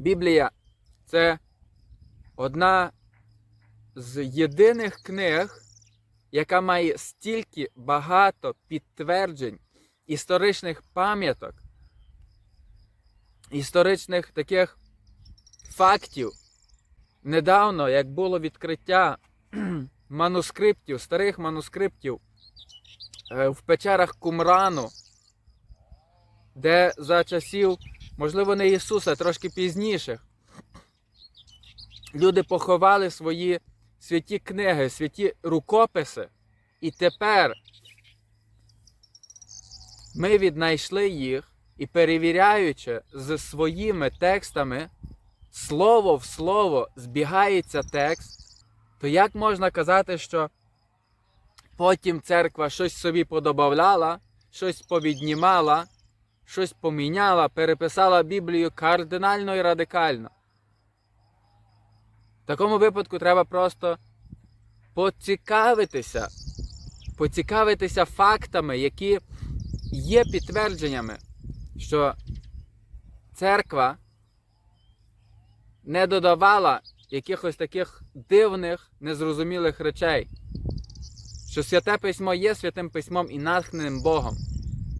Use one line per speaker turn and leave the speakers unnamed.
Біблія це одна з єдиних книг, яка має стільки багато підтверджень, історичних пам'яток, історичних таких фактів. Недавно, як було відкриття манускриптів, старих манускриптів е, в печерах Кумрану, де за часів, можливо, не Ісуса, трошки пізніших, люди поховали свої святі книги, святі рукописи, і тепер ми віднайшли їх і перевіряючи з своїми текстами, слово в слово збігається текст, то як можна казати, що потім церква щось собі подобавляла, щось повіднімала, щось поміняла, переписала Біблію кардинально і радикально? В такому випадку треба просто поцікавитися, поцікавитися фактами, які є підтвердженнями, що церква не додавала якихось таких дивних, незрозумілих речей, що святе письмо є святим письмом і натхненим Богом.